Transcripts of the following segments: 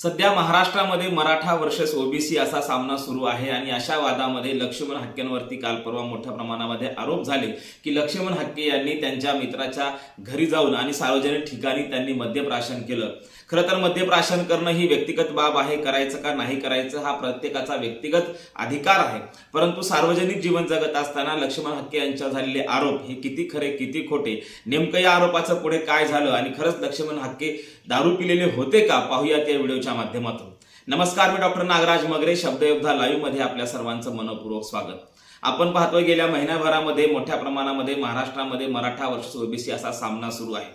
सध्या महाराष्ट्रामध्ये Maratha versus OBC असा सामना सुरू आहे आणि अशा वादामध्ये लक्ष्मण हक्केंवरती काल परवा मोठ्या प्रमाणामध्ये आरोप झाले की लक्ष्मण हक्के यांनी त्यांच्या मित्राच्या घरी जाऊन आणि सार्वजनिक ठिकाणी त्यांनी मद्यप्राशन केलं. खरं तर मद्यप्राशन करणं ही व्यक्तिगत बाब आहे करायचं का नाही करायचं हा प्रत्येकाचा व्यक्तिगत अधिकार आहे. परंतु सार्वजनिक जीवन जगत असताना लक्ष्मण हक्के यांच्यावर झालेले आरोप हे किती खरे किती खोटे नेमकं या आरोपाचं पुढे काय झालं आणि खरंच लक्ष्मण हक्के दारू पिलेले होते का? पाहूया या व्हिडिओच्या माध्यमातून. नमस्कार मी डॉक्टर नागराज मगरे शब्दयोद्धा लाईव्हमध्ये आपल्या सर्वांचं मनपूर्वक स्वागत. आपण पाहतोय गेल्या महिन्याभरामध्ये मोठ्या प्रमाणामध्ये महाराष्ट्रामध्ये मराठा वर्ष ओबीसी असा सामना सुरू आहे.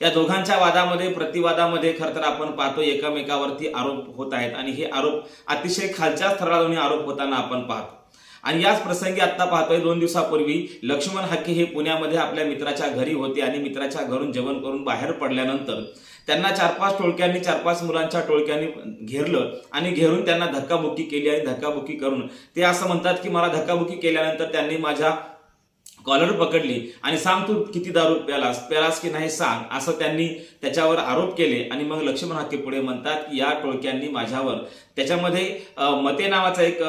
या दोघांच्या वादामध्ये प्रतिवादामध्ये खरं तर आपण पाहतो एकमेकावरती आरोप होत आहेत आणि हे आरोप अतिशय खालच्या स्तरावरून आरोप होताना आपण पाहतो. आणि याच प्रसंगी आता पाहतोय दोन दिवसापूर्वी लक्ष्मण हक्के हे पुण्यामध्ये आपल्या मित्राच्या घरी होते आणि मित्राच्या घरून जेवण करून बाहेर पडल्यानंतर त्यांना चार पाच टोळक्यांनी चार पाच मुलांच्या टोळक्यांनी घेरलं आणि घेरून त्यांना धक्काबुक्की केली आणि धक्काबुक्की करून ते असं म्हणतात की मला धक्काबुक्की केल्यानंतर त्यांनी माझ्या कॉलर पकडली आणि सांग तू किती दारू प्यालास प्यालास की नाही सांग असं त्यांनी त्याच्यावर आरोप केले. आणि मग लक्ष्मण हाके पुढे म्हणतात की या टोळक्यांनी माझ्यावर. त्याच्यामध्ये मते नावाचा एक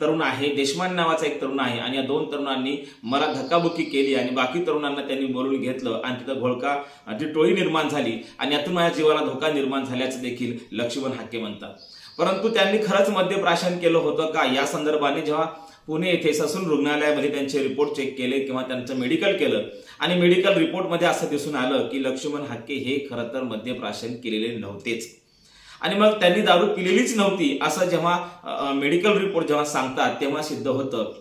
तरुण आहे देशमान नावाचा एक तरुण आहे. आणि या दोन तरुणांनी मला धक्काबुक्की केली आणि बाकी तरुणांना त्यांनी बोलून घेतलं. आणि तिथं घोळका ती टोळी निर्माण झाली आणि यातून माझ्या जीवाला धोका निर्माण झाल्याचं देखील लक्ष्मण हाके म्हणतात. परंतु त्यांनी खरंच मद्यप्राशन केलं होतं का? या संदर्भाने जेव्हा पुणे येथे ससून रुग्णालयामध्ये त्यांचे रिपोर्ट चेक केले किंवा त्यांचं मेडिकल केलं. आणि मेडिकल रिपोर्टमध्ये असं दिसून आलं की लक्ष्मण हाके हे खरं तर मद्यप्राशन केलेले नव्हतेच. आणि मग त्यांनी दारू पिलेलीच नव्हती असं जेव्हा मेडिकल रिपोर्ट जेव्हा सांगतात तेव्हा सिद्ध होतं.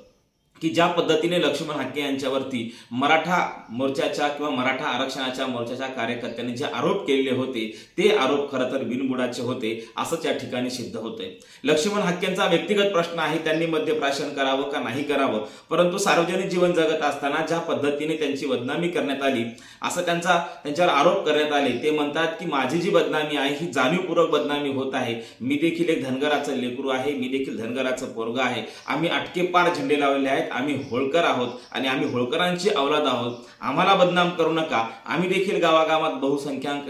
की ज्या पद्धतीने लक्ष्मण हाके यांच्यावरती मराठा मोर्चाच्या किंवा मराठा आरक्षणाच्या मोर्चाच्या कार्यकर्त्यांनी जे आरोप केलेले होते ते आरोप खरं तर बिनबुडाचे होते असंच या ठिकाणी सिद्ध होतंय. लक्ष्मण हाक्यांचा व्यक्तिगत प्रश्न आहे त्यांनी मद्यप्राशन करावं का नाही करावं? परंतु सार्वजनिक जीवन जगत असताना ज्या पद्धतीने त्यांची बदनामी करण्यात आली असं त्यांचा त्यांच्यावर आरोप करण्यात आले ते म्हणतात की माझी जी बदनामी आहे ही जाणीवपूर्वक बदनामी होत आहे. मी देखील एक धनगराचं लेकरू आहे मी देखील धनगराचं पोरगा आहे. आम्ही अटके पार झेंडे लावलेले आहेत आम्ही होळकर आहोत आणि आम्ही होळकरांची अवलाद आहोत. आम्हाला बदनाम करू नका. आम्ही देखील गावागावात बहुसंख्याक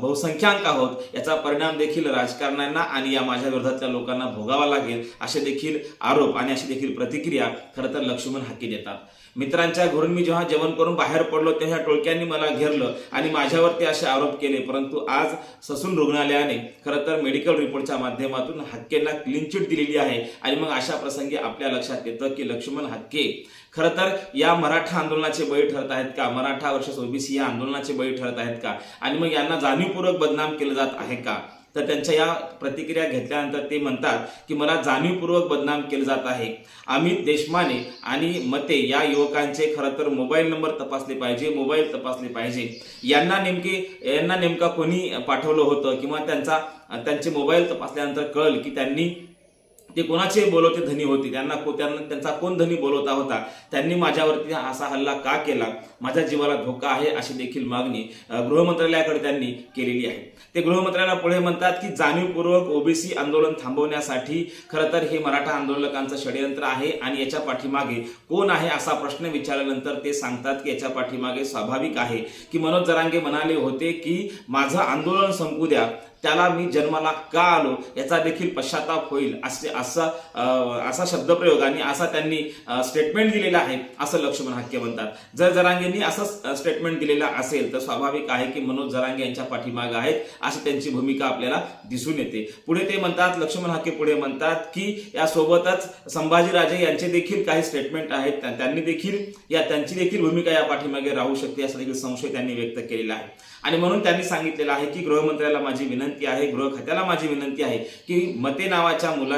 बहुसंख्याक आहोत. याचा परिणाम देखील राजकारण्यांना आणि या माझ्या विरोधातल्या लोकांना भोगावा लागेल असे देखील आरोप आणि अशी देखील प्रतिक्रिया खरं तर लक्ष्मण हाकी देतात. मित्रांच्या घरून मी जेव्हा जेवण करून बाहेर पडलो तेव्हा टोळक्यांनी मला घेरलं आणि माझ्यावरती असे आरोप केले. परंतु आज ससून रुग्णालयाने खरं तर मेडिकल रिपोर्टच्या माध्यमातून हक्केंना क्लीन चिट दिलेली आहे आणि मग अशा प्रसंगी आपल्या लक्षात येतं की लक्ष्मण हक्के खरं तर या मराठा आंदोलनाचे बळी ठरत आहेत का? मराठा वर्ष ओबीसी या आंदोलनाचे बळी ठरत आहेत का? आणि मग यांना जाणीवपूर्वक बदनाम केलं जात आहे का? तर त्यांच्या या प्रतिक्रिया घेतल्यानंतर ते म्हणतात की मला जाणीवपूर्वक बदनाम केलं जात आहे. अमित देशमाने आणि मते या युवकांचे खरं तर मोबाईल नंबर तपासले पाहिजे मोबाईल तपासले पाहिजे. यांना नेमके यांना नेमका कोणी पाठवलं होतं? किंवा त्यांचा त्यांचे मोबाईल तपासल्यानंतर कळल की त्यांनी ते कोणाचे बोलवते धनी होते? त्यांना को- त्यांना त्यांचा कोण धनी बोलवता होता? त्यांनी माझ्यावरती असा हल्ला का केला? माझ्या जीवाला धोका आहे अशी देखील मागणी गृहमंत्रालयाकडे त्यांनी केलेली आहे. ते गृहमंत्र्याला पुढे म्हणतात की जाणीवपूर्वक ओबीसी आंदोलन थांबवण्यासाठी खरं तर हे मराठा आंदोलकांचं षडयंत्र आहे आणि याच्या पाठीमागे कोण आहे असा प्रश्न विचारल्यानंतर ते सांगतात की याच्या पाठीमागे स्वाभाविक आहे की मनोज जरांगे म्हणाले होते की माझं आंदोलन संपू द्या. त्याला मी जन्माला का आलो याचा देखील पश्चाताप होईल असे असा असा शब्दप्रयोग आणि असा त्यांनी स्टेटमेंट दिलेला आहे असं लक्ष्मण हाके म्हणतात. जर जरांगेंनी असं स्टेटमेंट दिलेला असेल तर स्वाभाविक आहे की मनोज जरांगे यांच्या पाठीमागे आहेत अशी त्यांची भूमिका आपल्याला दिसून येते. पुढे ते म्हणतात लक्ष्मण हाके पुढे म्हणतात की यासोबतच संभाजीराजे यांचे देखील काही स्टेटमेंट आहेत त्यांनी देखील या त्यांची देखील भूमिका या पाठीमागे राहू शकते असा देखील संशय त्यांनी व्यक्त केलेला आहे. आणि म्हणून त्यांनी सांगितलेलं आहे की गृहमंत्र्याला माझी विनंती आहे गृह खात्याला माझी विनंती आहे की मते नावाच्या मुला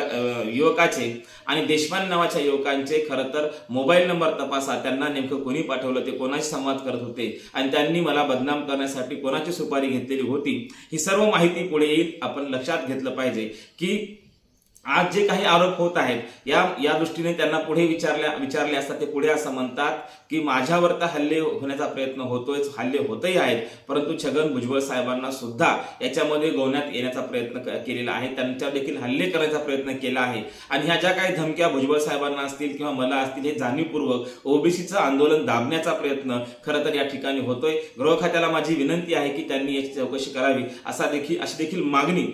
युवकाचे आणि देशपांडे नावाच्या युवकांचे खरं तर मोबाईल नंबर तपासा. त्यांना नेमकं कोणी पाठवलं ते? कोणाशी संवाद करत होते? आणि त्यांनी मला बदनाम करण्यासाठी कोणाची सुपारी घेतलेली होती? ही सर्व माहिती पुढे येईल. आपण लक्षात घेतलं पाहिजे की आज जे काही आरोप होत आहेत या या दृष्टीने त्यांना पुढे विचारल्या विचारले असता ते पुढे असं म्हणतात की माझ्यावर तर हल्ले होण्याचा प्रयत्न होतोय हल्ले होतही आहेत परंतु छगन भुजबळ साहेबांना सुद्धा याच्यामध्ये गोवण्यात येण्याचा प्रयत्न केलेला आहे. त्यांच्यावर देखील हल्ले करायचा प्रयत्न केला आहे. आणि ह्या ज्या काही धमक्या भुजबळ साहेबांना असतील किंवा मला असतील हे जाणीवपूर्वक ओबीसीचं आंदोलन दाबण्याचा प्रयत्न खरं तर या ठिकाणी होतोय. गृह खात्याला माझी विनंती आहे की त्यांनी याची चौकशी करावी असा देखील अशी देखील मागणी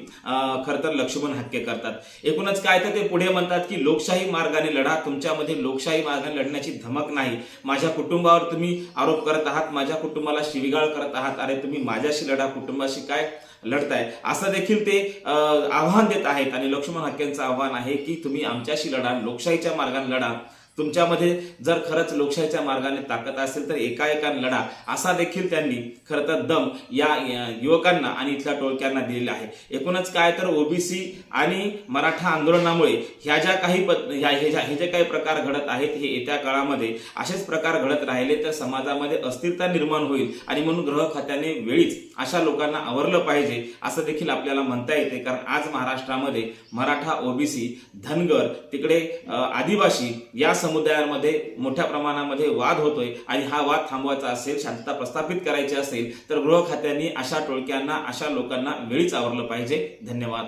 खरं तर लक्ष्मण हक्के करतात. एकूणच काय तर ते पुढे म्हणतात की लोकशाही मार्गाने लढा तुमच्यामध्ये लोकशाही मार्गाने लढण्याची धमक नाही. माझ्या कुटुंबावर तुम्ही आरोप करत आहात माझ्या कुटुंबाला शिविगाळ करत आहात. अरे तुम्ही माझ्याशी लढा कुटुंबाशी काय लढताय? असं देखील ते अं, आव्हान देत आहेत. आणि लक्ष्मण हक्केंचं आव्हान आहे की तुम्ही आमच्याशी लढा लोकशाहीच्या मार्गाने लढा. तुमच्यामध्ये जर खरंच लोकशाहीच्या मार्गाने ताकद असेल तर एकाएकान लढा असा देखील त्यांनी खरं तर दम या युवकांना आणि इथल्या टोळक्यांना दिलेला आहे. एकूणच काय तर ओबीसी आणि मराठा आंदोलनामुळे ह्या ज्या काही पद- ह्या हे ज्या- हे जे काही प्रकार घडत आहेत हे येत्या काळामध्ये असेच प्रकार घडत राहिले तर समाजामध्ये अस्थिरता निर्माण होईल आणि म्हणून गृह खात्याने वेळीच अशा लोकांना आवरलं पाहिजे असं देखील आपल्याला म्हणता येते. कारण आज महाराष्ट्रामध्ये मराठा ओबीसी धनगर तिकडे आदिवासी या समुदायांमध्ये मोठ्या प्रमाणामध्ये वाद होतोय आणि हा वाद थांबवायचा असेल शांतता प्रस्थापित करायची असेल तर गृह खात्याने अशा टोळक्यांना अशा लोकांना वेळीच आवरलं पाहिजे. धन्यवाद.